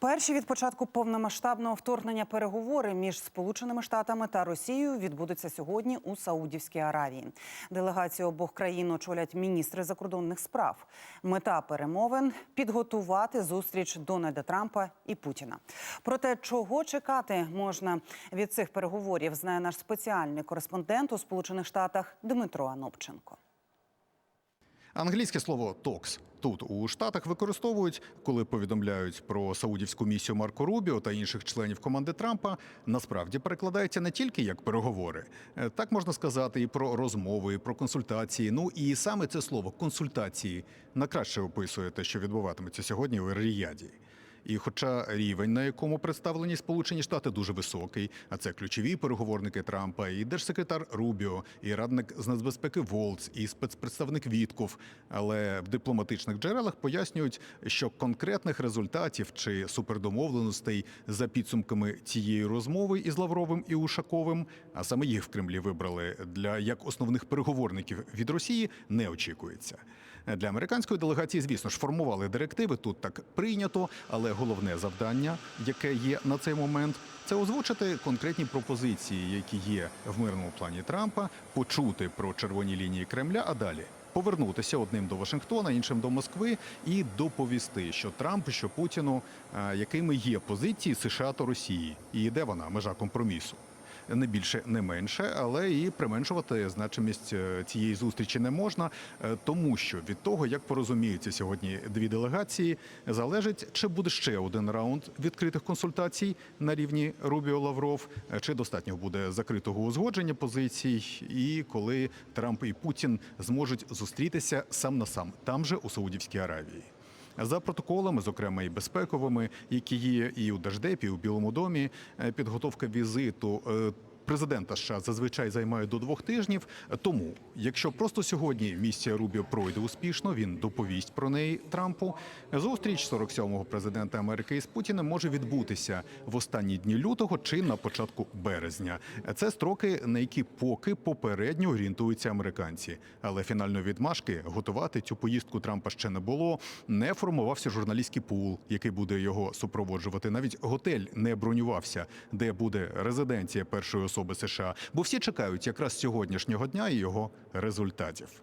Перші від початку повномасштабного вторгнення переговори між Сполученими Штатами та Росією відбудуться сьогодні у Саудівській Аравії. Делегацію обох країн очолять міністри закордонних справ. Мета перемовин підготувати зустріч Дональда Трампа і Путіна. Про те, чого чекати можна від цих переговорів, знає наш спеціальний кореспондент у Сполучених Штатах Дмитро Анопченко. Англійське слово «токс» тут у Штатах використовують, коли повідомляють про саудівську місію Марко Рубіо та інших членів команди Трампа. Насправді перекладається не тільки як переговори, Е, так можна сказати і про розмови, і про консультації. Ну і саме це слово консультації на краще описує те, що відбуватиметься сьогодні у Ріяді. І хоча рівень, на якому представлені Сполучені Штати, дуже високий, а це ключові переговорники Трампа, і держсекретар Рубіо, і радник з нацбезпеки Волц, і спецпредставник Вітков, але в дипломатичних джерелах пояснюють, що конкретних результатів чи супердомовленостей за підсумками цієї розмови із Лавровим і Ушаковим, а саме їх в Кремлі вибрали для як основних переговорників від Росії, не очікується. Для американської делегації, звісно ж, формували директиви. Тут так прийнято, але головне завдання, яке є на цей момент, це озвучити конкретні пропозиції, які є в мирному плані Трампа, почути про червоні лінії Кремля, а далі. Повернутися одним до Вашингтона, іншим до Москви, і доповісти, що Трамп, що Путіну, якими є позиції США та Росії, і де вона межа компромісу не більше, не менше, але і применшувати значимість е, цієї зустрічі не можна, е, тому що від того, як порозуміються сьогодні дві делегації, залежить, чи буде ще один раунд відкритих консультацій на рівні Рубіо Лавров, е, чи достатньо буде закритого узгодження позицій, і коли Трамп і Путін зможуть зустрітися сам на сам там же у Саудівській Аравії. За протоколами, зокрема і безпековими, які є і у Держдепі, і у Білому домі, е, підготовка візиту. Президента США зазвичай займає до двох тижнів. Тому, якщо просто сьогодні місія Рубіо пройде успішно, він доповість про неї Трампу. Зустріч 47-го президента Америки із Путіним може відбутися в останні дні лютого чи на початку березня. Це строки, на які поки попередньо орієнтуються американці. Але фінальної відмашки готувати цю поїздку Трампа ще не було. Не формувався журналістський пул, який буде його супроводжувати. Навіть готель не бронювався, де буде резиденція першої особи США. Бо всі чекають якраз сьогоднішнього дня і його результатів.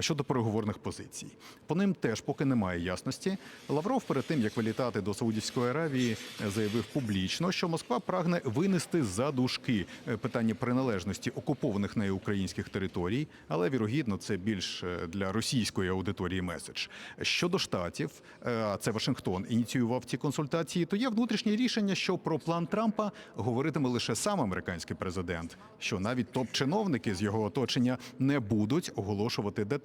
Щодо переговорних позицій, по ним теж поки немає ясності. Лавров перед тим як вилітати до Саудівської Аравії, заявив публічно, що Москва прагне винести за дужки е, питання приналежності окупованих нею українських територій, але вірогідно це більш е, для російської аудиторії меседж. Щодо штатів, е, а це Вашингтон ініціював ці консультації. То є внутрішнє рішення, що про план Трампа говоритиме лише сам американський президент, що навіть топ-чиновники з його оточення не будуть оголошувати деталі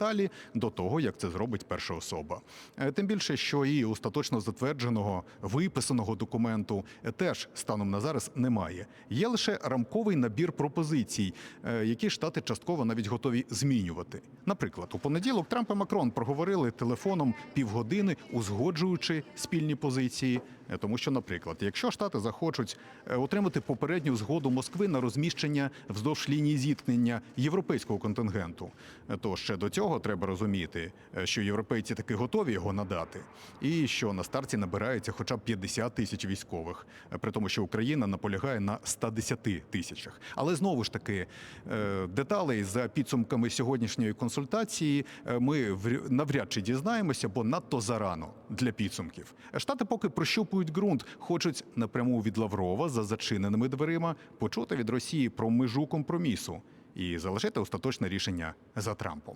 до того, як це зробить перша особа. Е, Тим більше, що і остаточно затвердженого виписаного документу теж станом на зараз немає. Є лише рамковий набір пропозицій, е, які штати частково навіть готові змінювати. Наприклад, у понеділок Трамп і Макрон проговорили телефоном півгодини, узгоджуючи спільні позиції. Е, Тому що, наприклад, якщо штати захочуть отримати попередню згоду Москви на розміщення вздовж лінії зіткнення європейського контингенту, то ще до цього треба розуміти, е, що європейці таки готові його надати, і що на старті набирається хоча б 50 тисяч військових, е, при тому, що Україна наполягає на 110 тисячах. Але знову ж таки, е, деталей за підсумками сьогоднішньої консультації ми навряд чи дізнаємося, бо надто зарано для підсумків. Штати поки прощупують ґрунт, хочуть напряму від Лаврова за зачиненими дверима почути від Росії про межу компромісу і залишити остаточне рішення за Трампом.